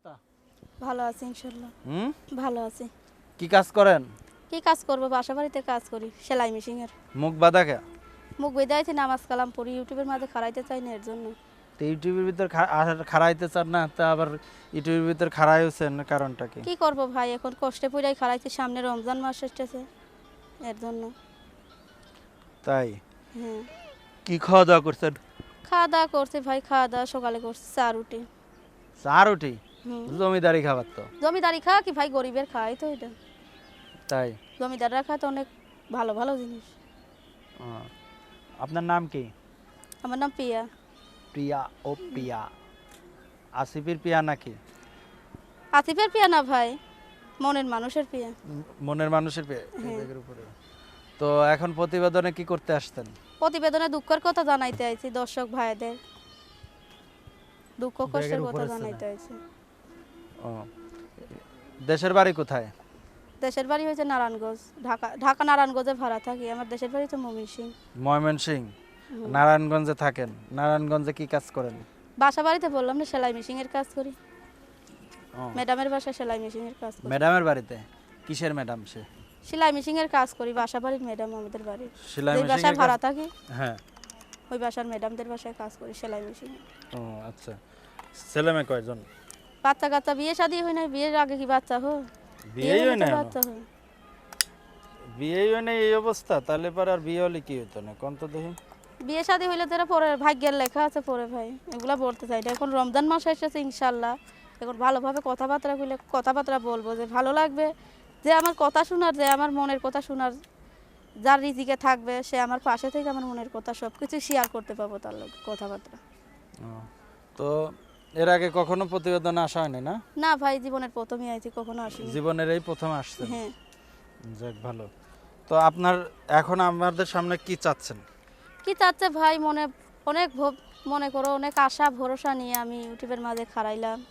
অবস্থা? ভালো আছি ইনশাল্লাহ হুম? ভালো আছি। কি কাজ করেন? কি কাজ করব বাসা বাড়িতে কাজ করি সেলাই মেশিনের। মুখ বাঁধা কে? মুখ বেদাইছি নামাজ কালাম পড়ি ইউটিউবের মাঝে খারাইতে চাই না এর জন্য। তো ইউটিউবের ভিতর খাড়াইতে চান না তা আবার ইউটিউবের ভিতর খাড়াই হচ্ছেন কারণটা কি? কি করব ভাই এখন কষ্টে পড়াই খারাইছি সামনে রমজান মাস এসেছে এর জন্য। তাই? হ্যাঁ কি খাওয়া দাওয়া করছেন? খাওয়া দাওয়া করছি ভাই খাওয়া দাওয়া সকালে করছি চা রুটি। চা রুটি? জমিদারি খাবার তো। জমিদারি খাওয়া কি ভাই গরিবের খায় তো এটা। তাই? জমিদাররা খায় তো অনেক ভালো ভালো জিনিস। আপনার নাম কি? আমার নাম পিয়া প্রিয়া ও প্রিয়া। আসিফের প্রিয়া নাকি? আসিফের পিয়া না ভাই মনের মানুষের পিয়া মনের মানুষের প্রিয়া? হ্যাঁ। উপরে। তো এখন প্রতিবেদনে কি করতে আসতেন প্রতিবেদনে দুঃখের কথা জানাইতে আইছি দর্শক ভাইদের। দুঃখ কষ্টের কথা? জানাইতে আইছি। ও। দেশের বাড়ি কোথায়? দেশের বাড়ি হয়েছে নারায়ণগঞ্জ ঢাকা ঢাকা নারায়ণগঞ্জে ভাড়া থাকি। আমার দেশের বাড়ি তো মমিন সিং ময়মনসিং নারায়ণগঞ্জে থাকেন। নারায়ণগঞ্জে কি কাজ করেন? বাসা বাড়িতে বললাম না সেলাই মেশিনের কাজ করি। ম্যাডামের বাসায় সেলাই মেশিনের কাজ করি। ম্যাডামের বাড়িতে? কিসের ম্যাডাম সে? সেলাই মেশিনের কাজ করি বাসা বাড়ির ম্যাডাম আমাদের বাড়ির সেলাই মেশিনের বাসায় ভাড়া থাকি হ্যাঁ। ওই বাসার ম্যাডামদের বাসায় কাজ করি সেলাই মেশিন। ও আচ্ছা। ছেলে মেয়ে কয়জন? বাচ্চা কাচ্চা বিয়ে শাদি হয় না বিয়ের আগে কি বাচ্চা হো বিয়েই হয় না বাচ্চা হয় বিয়েই হয় না এই অবস্থা তাহলে পরে আর বিয়ে হলে কি হতো না? কোন তো দেখি। বিয়ে শাদি হইলে তো পরে ভাগ্যের লেখা আছে পরে ভাই এগুলা বলতে চাই এখন রমজান মাস এসেছে ইনশাল্লাহ এখন ভালোভাবে কথাবার্তা কইলে কথাবার্তা বলব যে ভালো লাগবে যে আমার কথা শোনার যে আমার মনের কথা শোনার যার রিজিকে থাকবে সে আমার পাশে থেকে আমার মনের কথা সব কিছু শেয়ার করতে পারব তার কথাবার্তা। তো এর আগে কখনো প্রতিবেদনে আসা হয়নি না? না ভাই জীবনের প্রথমই আইছি কখনো আসিনি। জীবনের এই প্রথম আসছেন? হ্যাঁ। যাক ভালো। তো আপনার এখন আমাদের সামনে কি চাচ্ছেন? কি চাচ্ছে ভাই মনে অনেক ভব- মনে করো অনেক আশা ভরসা নিয়ে আমি ইউটিউবের মাঝে খাড়াইলাম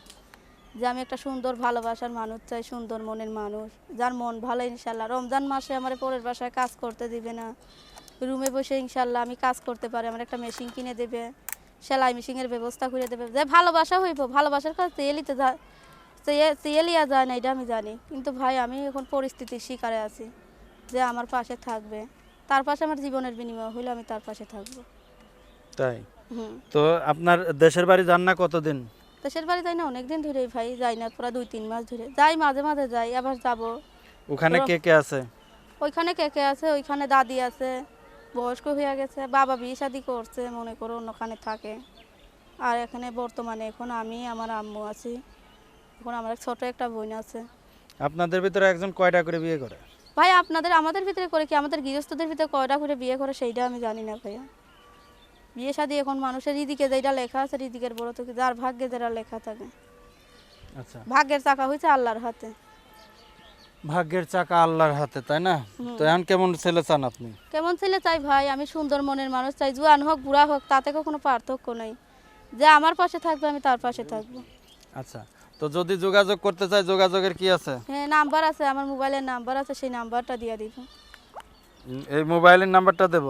যে আমি একটা সুন্দর ভালোবাসার মানুষ চাই সুন্দর মনের মানুষ। যার মন ভালো ইনশাল্লাহ। রমজান মাসে আমার পরের বাসায় কাজ করতে দিবে না। রুমে বসে ইনশাল্লাহ আমি কাজ করতে পারি আমার একটা মেশিন কিনে দেবে। সেলাই মেশিনের ব্যবস্থা করে দেবে। যে ভালোবাসা হইব ভালোবাসার কাছে তেলিতে যা তেলিয়া যায় না এটা আমি জানি। কিন্তু ভাই আমি এখন পরিস্থিতির শিকারে আছি যে আমার পাশে থাকবে। তার পাশে আমার জীবনের বিনিময় হইলে আমি তার পাশে থাকব। তাই? তো আপনার দেশের বাড়ি যান না কতদিন? দেশের বাড়ি যাই না অনেকদিন ধরেই ভাই যাই না পুরো দুই তিন মাস ধরে। যাই মাঝে মাঝে যাই আবার যাব। ওখানে কে কে আছে? ওইখানে কে কে আছে ওইখানে দাদি আছে বয়স্ক হয়ে গেছে বাবা বিয়ে শাদি করছে মনে করো অন্যখানে থাকে। আর এখানে বর্তমানে এখন আমি আমার আম্মু আছি। এখন আমার ছোট একটা বোন আছে। আপনাদের ভিতরে একজন কয়টা করে বিয়ে করে? ভাই আপনাদের আমাদের ভিতরে করে কি? আমাদের গৃহস্থদের ভিতরে কয়টা করে বিয়ে করে সেইটা আমি জানি না ভাইয়া। বিয়ে শাদি এখন মানুষের রিদিকে যেটা লেখা আছে রিদিকের বড় থেকে যার ভাগ্যে যেটা লেখা থাকে। আচ্ছা। ভাগ্যের চাকা হয়েছে আল্লাহর হাতে। ভাগ্যের চাকা আল্লাহর হাতে তাই না? তো এখন কেমন ছেলে চান আপনি? কেমন ছেলে চাই ভাই? আমি সুন্দর মনের মানুষ চাই জুয়ান হোক বুড়া হোক তাতে কোনো পার্থক্য নেই। যে আমার পাশে থাকবে আমি তার পাশে থাকব। আচ্ছা তো যদি যোগাযোগ করতে চাই যোগাযোগের কি আছে? হ্যাঁ নাম্বার আছে আমার মোবাইলের নাম্বার আছে সেই নাম্বারটা দিয়ে দিব। এই মোবাইলের নাম্বারটা দেব?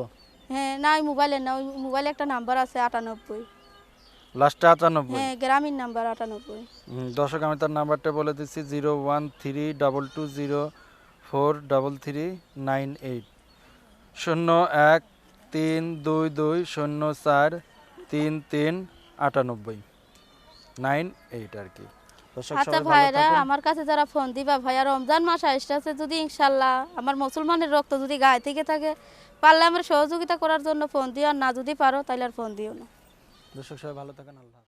হ্যাঁ না ওই মোবাইলের না ওই মোবাইলে একটা নাম্বার আছে আটানব্বই। লাস্টে আটানব্বই? হ্যাঁ গ্রামীণ নাম্বার আটানব্বই। দর্শক আমি তার নাম্বারটা বলে দিচ্ছি zero one three double two zero four double three nine eight. শূন্য এক তিন দুই দুই শূন্য চার তিন তিন আটানব্বই। নাইন এইট আর কি। আচ্ছা ভাইরা আমার কাছে যারা ফোন দিবা ভাইয়া রমজান মাস আসতেছে যদি ইনশাল্লাহ আমার মুসলমানের রক্ত যদি গায়ে থেকে থাকে পারলে আমার সহযোগিতা করার জন্য ফোন দিও আর না যদি পারো তাহলে আর ফোন দিও না। দর্শক সবাই ভালো থাকেন আল্লাহ।